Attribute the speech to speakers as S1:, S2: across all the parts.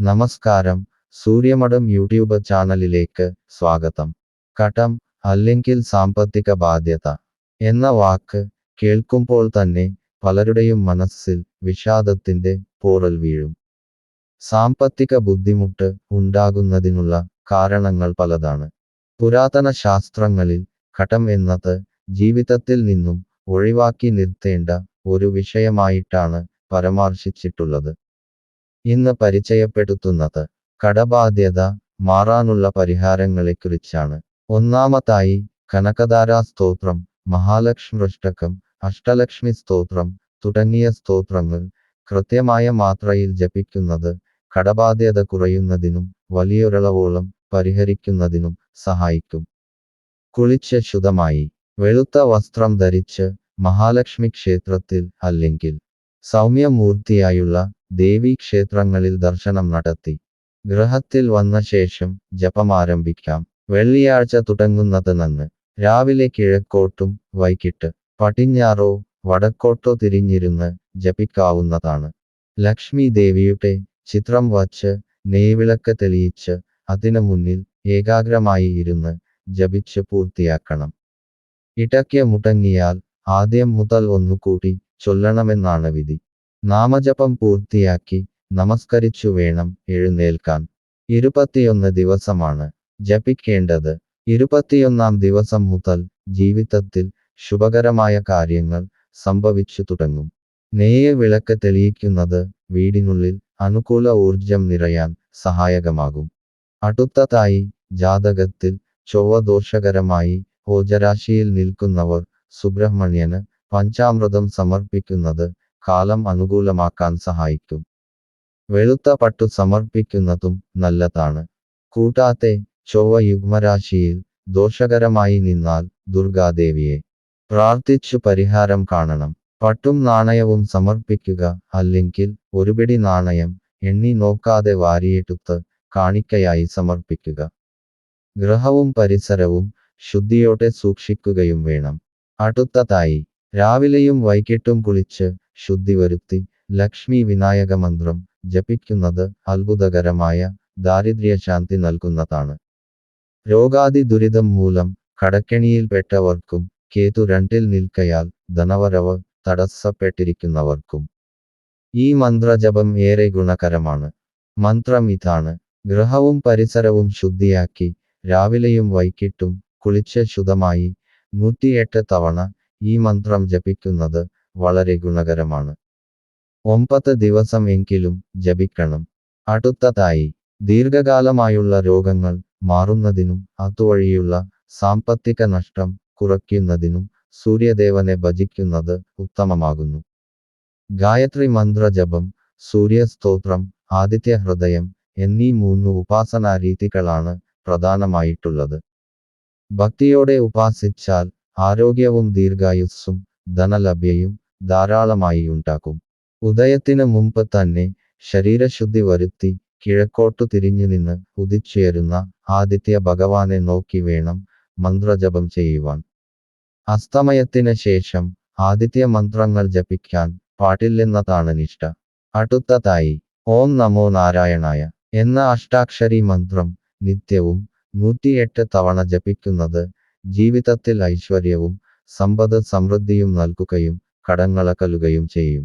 S1: നമസ്കാരം. സൂര്യമഠം യൂട്യൂബ് ചാനലിലേക്ക് സ്വാഗതം. കടം അല്ലെങ്കിൽ സാമ്പത്തിക ബാധ്യത എന്ന വാക്ക് കേൾക്കുമ്പോൾ തന്നെ പലരുടെയും മനസ്സിൽ വിഷാദത്തിന്റെ പോറൽ വീഴും. സാമ്പത്തിക ബുദ്ധിമുട്ട് ഉണ്ടാകുന്നതിനുള്ള കാരണങ്ങൾ പലതാണ്. പുരാതന ശാസ്ത്രങ്ങളിൽ കടം എന്നത് ജീവിതത്തിൽ നിന്നും ഒഴിവാക്കി നിർത്തേണ്ട ഒരു വിഷയമായിട്ടാണ് പരാമർശിച്ചിട്ടുള്ളത്. ഇന്ന് പരിചയപ്പെടുത്തുന്നത് കടബാധ്യത മാറാനുള്ള പരിഹാരങ്ങളെക്കുറിച്ചാണ്. ഒന്നാമതായി കനകധാരാ സ്തോത്രം മഹാലക്ഷ്മൃഷ്ടകം അഷ്ടലക്ഷ്മി സ്തോത്രം തുടങ്ങിയ സ്തോത്രങ്ങൾ കൃത്യമായ മാത്രയിൽ ജപിക്കുന്നത് കടബാധ്യത കുറയുന്നതിനും വലിയൊരളവോളം പരിഹരിക്കുന്നതിനും സഹായിക്കും. കുളിച്ച് ശുദ്ധമായി വെളുത്ത വസ്ത്രം ധരിച്ച് മഹാലക്ഷ്മി ക്ഷേത്രത്തിൽ അല്ലെങ്കിൽ സൗമ്യമൂർത്തിയായുള്ള ദേവീ ക്ഷേത്രങ്ങളിൽ ദർശനം നടത്തി. ഗൃഹത്തിൽ വന്ന ശേഷം ജപം ആരംഭിക്കാം വെള്ളിയാഴ്ച തുടങ്ങുന്നത് നന്ന്. രാവിലെ കിഴക്കോട്ടും വൈകിട്ട് പടിഞ്ഞാറോ വടക്കോട്ടോ തിരിഞ്ഞിരുന്ന് ജപിക്കാവുന്നതാണ്. ലക്ഷ്മി ദേവിയുടെ ചിത്രം വച്ച് നെയ്വിളക്ക് തെളിയിച്ച് അതിനു മുന്നിൽ ഏകാഗ്രമായി ഇരുന്ന് ജപിച്ച് പൂർത്തിയാക്കണം. ഇടയ്ക്ക് മുടങ്ങിയാൽ ആദ്യം മുതൽ ഒന്നുകൂടി ചൊല്ലണമെന്നാണ് വിധി. നാമജപം പൂർത്തിയാക്കി നമസ്കരിച്ചു വേണം എഴുന്നേൽക്കാൻ. ഇരുപത്തിയൊന്ന് ദിവസമാണ് ജപിക്കേണ്ടത്. ഇരുപത്തിയൊന്നാം ദിവസം മുതൽ ജീവിതത്തിൽ ശുഭകരമായ കാര്യങ്ങൾ സംഭവിച്ചു തുടങ്ങും. നെയ്യ വിളക്ക് തെളിയിക്കുന്നത് വീടിനുള്ളിൽ അനുകൂല ഊർജം നിറയാൻ സഹായകമാകും. അടുത്തതായി ജാതകത്തിൽ ചൊവ്വ ദോഷകരമായി ഓജരാശിയിൽ നിൽക്കുന്നവർ സുബ്രഹ്മണ്യന് പഞ്ചാമൃതം സമർപ്പിക്കുന്നത് കാലം അനുകൂലമാക്കാൻ സഹായിക്കും. വെളുത്ത പട്ടു സമർപ്പിക്കുന്നതും നല്ലതാണ്. കൂടാതെ ചൊവ്വ യുഗ്മരാശിയിൽ ദോഷകരമായി നിന്നാൽ ദുർഗാദേവിയെ പ്രാർത്ഥിച്ചു പരിഹാരം കാണണം. പട്ടും നാണയവും സമർപ്പിക്കുക അല്ലെങ്കിൽ ഒരുപിടി നാണയം എണ്ണി നോക്കാതെ വാരിയെടുത്ത് കാണിക്കയായി സമർപ്പിക്കുക. ഗ്രഹവും പരിസരവും ശുദ്ധിയോടെ സൂക്ഷിക്കുകയും വേണം. അടുത്തതായി രാവിലെയും വൈകിട്ടും കുളിച്ച് ശുദ്ധി വരുത്തി ലക്ഷ്മി വിനായക മന്ത്രം ജപിക്കുന്നത് അത്ഭുതകരമായ ദാരിദ്ര്യശാന്തി നൽകുന്നതാണ്. രോഗാദി ദുരിതം മൂലം കടക്കെണിയിൽപ്പെട്ടവർക്കും കേതു രണ്ടിൽ നിൽക്കയാൽ ധനവരവ് തടസ്സപ്പെട്ടിരിക്കുന്നവർക്കും. ഈ മന്ത്രജപം ഏറെ ഗുണകരമാണ്. മന്ത്രം ഇതാണ് ഗൃഹവും പരിസരവും ശുദ്ധിയാക്കി രാവിലെയും വൈകിട്ടും കുളിച്ച് ശുദ്ധമായി നൂറ്റിയെട്ട് തവണ ഈ മന്ത്രം ജപിക്കുന്നത് വളരെ ഗുണകരമാണ്. ഒമ്പത് ദിവസം എങ്കിലും ജപിക്കണം. അടുത്തതായി ദീർഘകാലമായുള്ള രോഗങ്ങൾ മാറുന്നതിനും അതുവഴിയുള്ള സാമ്പത്തിക നഷ്ടം കുറയ്ക്കുന്നതിനും സൂര്യദേവനെ ഭജിക്കുന്നത് ഉത്തമമാകുന്നു. ഗായത്രി മന്ത്രജപം സൂര്യസ്തോത്രം ആദിത്യ ഹൃദയം എന്നീ മൂന്ന് ഉപാസനാ രീതികളാണ് പ്രധാനമായിട്ടുള്ളത്. ഭക്തിയോടെ ഉപാസിച്ചാൽ ആരോഗ്യവും ദീർഘായുസ്സും ധനലഭ്യയും ധാരാളമായി ഉണ്ടാക്കും. ഉദയത്തിന് മുമ്പ് തന്നെ ശരീരശുദ്ധി വരുത്തി കിഴക്കോട്ടു തിരിഞ്ഞു നിന്ന് ഉദിച്ചുയരുന്ന ആദിത്യ ഭഗവാനെ നോക്കി വേണം മന്ത്രജപം ചെയ്യുവാൻ. അസ്തമയത്തിന് ശേഷം ആദിത്യ മന്ത്രങ്ങൾ ജപിക്കാൻ പാടില്ലെന്നതാണ് നിഷ്ഠ. അടുത്തതായി ഓം നമോ നാരായണായ എന്ന അഷ്ടാക്ഷരി മന്ത്രം നിത്യവും നൂറ്റിയെട്ട് തവണ ജപിക്കുന്നത് ജീവിതത്തിൽ ഐശ്വര്യവും സമ്പദ് സമൃദ്ധിയും നൽകുകയും കടങ്ങളകലുകയും ചെയ്യും.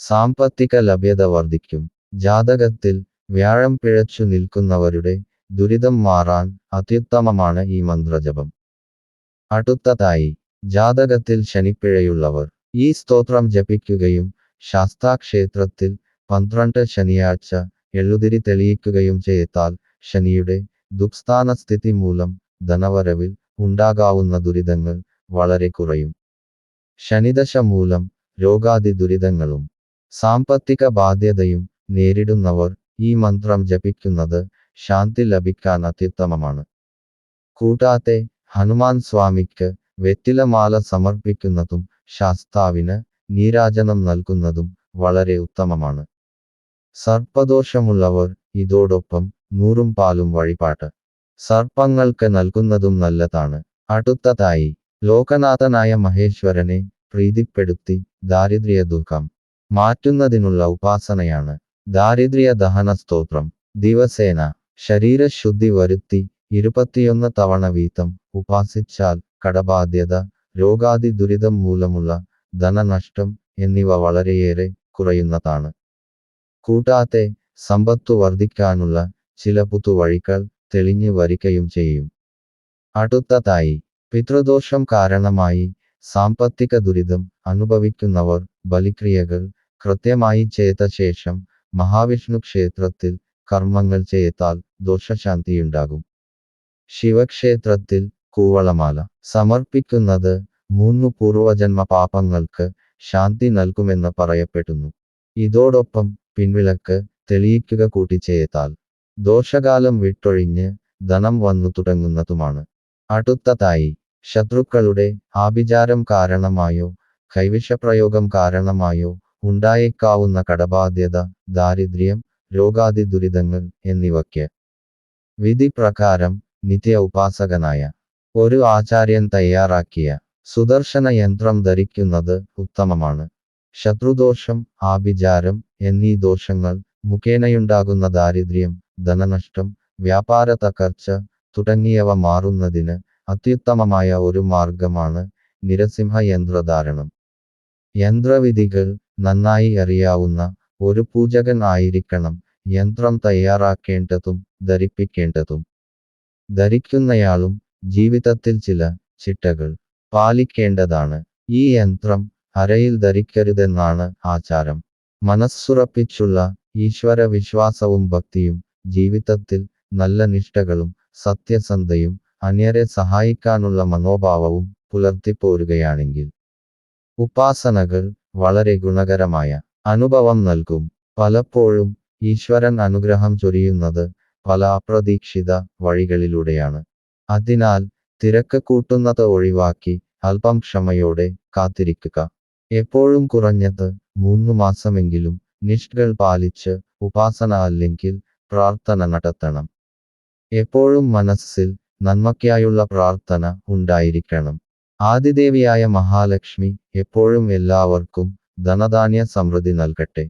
S1: സാമ്പത്തിക ലഭ്യത വർദ്ധിക്കും. ജാതകത്തിൽ വ്യാഴം പിഴച്ചു നിൽക്കുന്നവരുടെ ദുരിതം മാറാൻ അത്യുത്തമമാണ് ഈ മന്ത്രജപം. അടുത്തതായി ജാതകത്തിൽ ശനിപ്പിഴയുള്ളവർ. ഈ സ്തോത്രം ജപിക്കുകയും ശാസ്താക്ഷേത്രത്തിൽ പന്ത്രണ്ട് ശനിയാഴ്ച എഴുതിരി തെളിയിക്കുകയും ചെയ്താൽ ശനിയുടെ ദുഃസ്ഥാന സ്ഥിതി മൂലം ധനവരവിൽ ഉണ്ടാകാവുന്ന ദുരിതങ്ങൾ വളരെ കുറയും. ശനിദശ മൂലം രോഗാദി ദുരിതങ്ങളും സാമ്പത്തിക ബാധ്യതയും നേരിടുന്നവർ ഈ മന്ത്രം ജപിക്കുന്നത് ശാന്തി ലഭിക്കാൻ അത്യുത്തമമാണ്. കൂടാതെ ഹനുമാൻ സ്വാമിക്ക് വെറ്റിലമാല സമർപ്പിക്കുന്നതും ശാസ്താവിന് നീരാജനം നൽകുന്നതും വളരെ ഉത്തമമാണ്. സർപ്പദോഷമുള്ളവർ ഇതോടൊപ്പം നൂറും പാലും വഴിപാട്ട്. സർപ്പങ്ങൾക്ക് നൽകുന്നതും നല്ലതാണ്. അടുത്തതായി ലോകനാഥനായ മഹേശ്വരനെ പ്രീതിപ്പെടുത്തി ദാരിദ്ര്യ ദുഃഖം മാറ്റുന്നതിനുള്ള ഉപാസനയാണ് ദാരിദ്ര്യ ദഹന സ്തോത്രം ദിവസേന ശരീരശുദ്ധി വരുത്തി ഇരുപത്തിയൊന്ന് തവണ വീതം ഉപാസിച്ചാൽ കടബാധ്യത രോഗാദി ദുരിതം മൂലമുള്ള ധനനഷ്ടം എന്നിവ വളരെയേറെ കുറയുന്നതാണ്. കൂടാതെ സമ്പത്തു വർദ്ധിക്കാനുള്ള ചില പുതുവഴികൾ തെളിഞ്ഞു വരികയും ചെയ്യും. അടുത്തതായി പിതൃദോഷം കാരണമായി സാമ്പത്തിക ദുരിതം അനുഭവിക്കുന്നവർ ബലിക്രിയകൾ കൃത്യമായി ചെയ്ത ശേഷം മഹാവിഷ്ണു ക്ഷേത്രത്തിൽ കർമ്മങ്ങൾ ചെയ്താൽ ദോഷശാന്തിയുണ്ടാകും. ശിവക്ഷേത്രത്തിൽ കൂവളമാല സമർപ്പിക്കുന്നത് മൂന്നു പൂർവജന്മ പാപങ്ങൾക്ക് ശാന്തി നൽകുമെന്ന് പറയപ്പെടുന്നു. ഇതോടൊപ്പം പിൻവിളക്ക് തെളിയിക്കുക കൂടി ചെയ്താൽ ദോഷകാലം വിട്ടൊഴിഞ്ഞ് ധനം വന്നു തുടങ്ങുന്നതുമാണ്. അടുത്തതായി ശത്രുക്കളുടെ ആഭിചാരം കാരണമായോ കൈവിഷപ്രയോഗം കാരണമായോ ഉണ്ടായേക്കാവുന്ന കടബാധ്യത ദാരിദ്ര്യം രോഗാദി ദുരിതങ്ങൾ എന്നിവയ്ക്ക് വിധി പ്രകാരം നിത്യ ഉപാസകനായ ഒരു ആചാര്യൻ തയ്യാറാക്കിയ സുദർശന യന്ത്രം ധരിക്കുന്നത് ഉത്തമമാണ്. ശത്രുദോഷം ആഭിചാരം എന്നീ ദോഷങ്ങൾ മുഖേനയുണ്ടാകുന്ന ദാരിദ്ര്യം ധനനഷ്ടം വ്യാപാര തകർച്ച തുടങ്ങിയവ മാറുന്നതിന് അത്യുത്തമമായ ഒരു മാർഗമാണ് നിരസിംഹ യന്ത്രധാരണം യന്ത്രവിധികൾ നന്നായി അറിയാവുന്ന ഒരു പൂജകൻ ആയിരിക്കണം യന്ത്രം തയ്യാറാക്കേണ്ടതും ധരിപ്പിക്കേണ്ടതും. ധരിക്കുന്നയാളും ജീവിതത്തിൽ ചില ചിട്ടകൾ പാലിക്കേണ്ടതാണ്. ഈ യന്ത്രം അരയിൽ ധരിക്കരുതെന്നാണ് ആചാരം. മനസ്സുറപ്പിച്ചുള്ള ഈശ്വര വിശ്വാസവും ഭക്തിയും ജീവിതത്തിൽ നല്ല നിഷ്ഠകളും സത്യസന്ധയും അന്യരെ സഹായിക്കാനുള്ള മനോഭാവവും പുലർത്തിപ്പോരുകയാണെങ്കിൽ ഉപാസനകൾ വളരെ ഗുണകരമായ അനുഭവം നൽകും. പലപ്പോഴും ഈശ്വരൻ അനുഗ്രഹം ചൊരിയുന്നത് പല അപ്രതീക്ഷിത വഴികളിലൂടെയാണ്. അതിനാൽ തിരക്ക് കൂട്ടുന്നത് ഒഴിവാക്കി അല്പം ക്ഷമയോടെ കാത്തിരിക്കുക. എപ്പോഴും കുറഞ്ഞത് മൂന്ന് മാസമെങ്കിലും നിഷ്ഠകൾ പാലിച്ച് ഉപാസന അല്ലെങ്കിൽ പ്രാർത്ഥന നടത്തണം. എപ്പോഴും മനസ്സിൽ നന്മയ്ക്കായുള്ള പ്രാർത്ഥന ഉണ്ടായിരിക്കണം. ആദിദേവിയായ മഹാലക്ഷ്മി എപ്പോഴും എല്ലാവർക്കും ധനധാന്യ സമൃദ്ധി നൽകട്ടെ.